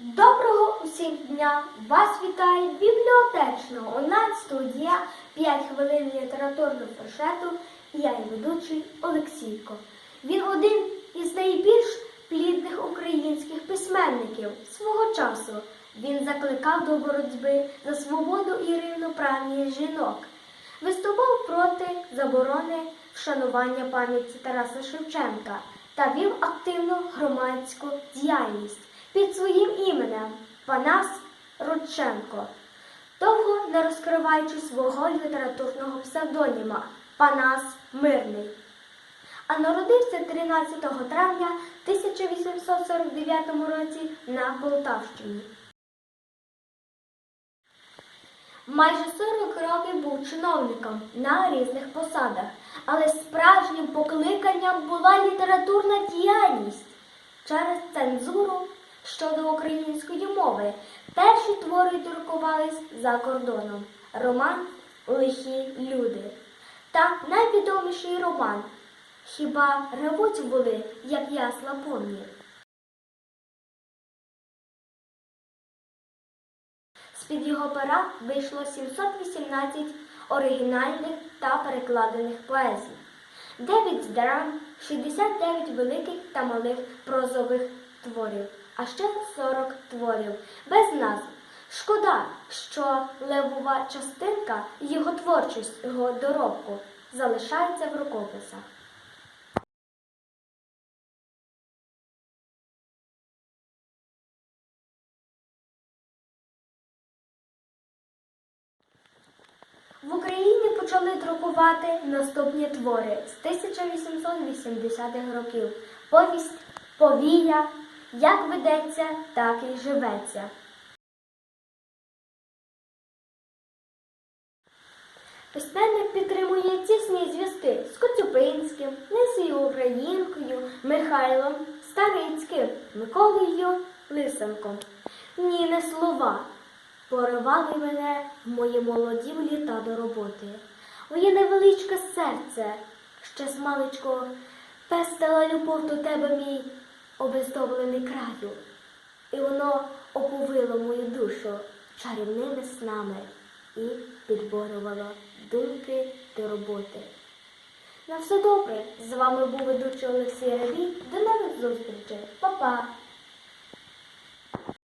Доброго усім дня! Вас вітає бібліотечна онлайн-студія 5 хвилин літературного фуршету і я її ведучий Олексійко. Він один із найбільш плідних українських письменників свого часу. Він закликав до боротьби за свободу і рівноправність жінок, виступав проти заборони вшанування пам'яті Тараса Шевченка та вів активну громадську діяльність під своїм іменем Панас Рудченко, довго не розкриваючи свого літературного псевдоніма Панас Мирний. А народився 13 травня 1849 році на Полтавщині. Майже 40 років був чиновником на різних посадах, але справжнім покликанням була літературна діяльність. Через цензуру щодо української мови перші твори друкувались за кордоном. Роман Лихі люди та найвідоміший роман Хіба ревуть були, як ясла помні. З-під його пера вийшло 718 оригінальних та перекладених поезій, 9 драм, 69 великих та малих прозових творів, а ще 40 творів без назв. Шкода, що левова частинка його творчого доробку залишається в рукописах. В Україні почали друкувати наступні твори з 1880-х років. Повість Повія, як ведеться, так і живеться. Письменник підтримує тісні зв'язки з Коцюбинським, Лисією Українкою, Михайлом Старицьким, Миколою Лисенком. Ні, не слова. Поривали мене в мої молоді літа до роботи. Моє невеличке серце, ще з пестила любов до тебе, мій обездоблений краю, і воно оповило мою душу чарівними снами і підборювало думки до роботи. На все добре. З вами був ведучий Олексій Ревій. До нових зустрічей. Па-па!